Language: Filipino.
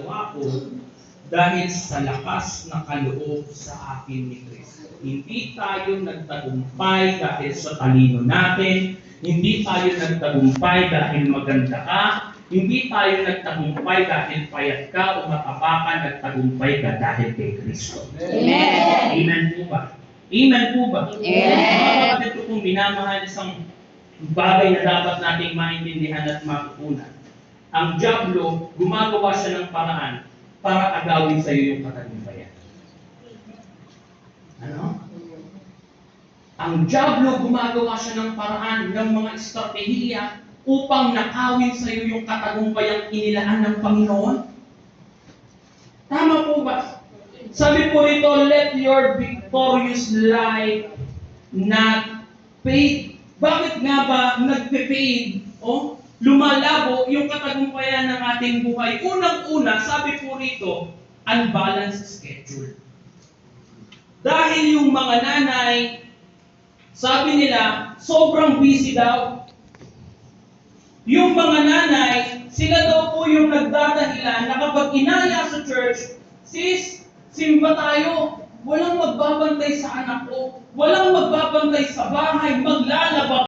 ginagawa ko dahil sa lakas na kaloob sa akin ni Kristo. Hindi tayo nagtagumpay dahil sa talino natin, hindi tayo nagtagumpay dahil maganda ka, hindi tayo nagtagumpay dahil payat ka o mataba ka, nagtagumpay ka dahil kay Kristo. Amen. Amen po ba? Amen po ba? Amen. Mga kapatid ko kung minamahal isang bagay na dapat nating maintindihan at matutunan. Ang Diablo, gumagawa siya ng paraan para agawin sa iyo yung katagumpayan. Ano? Ang Diablo, gumagawa siya ng paraan ng mga estratehiya upang nakawin sa iyo yung katagumpayang inilaan ng Panginoon. Tama po ba? Sabi po rito, let your victorious life not fade. Bakit nga ba nagpe-fade? O, lumalabo yung katagumpayan ng ating buhay. Unang-una, sabi po rito, unbalanced schedule. Dahil yung mga nanay, sabi nila, sobrang busy daw. Yung mga nanay, sila daw po yung nagdadahilan na kapag inaya sa church, sis, simba tayo. Walang magbabantay sa anak ko. Walang magbabantay sa bahay. Maglalaba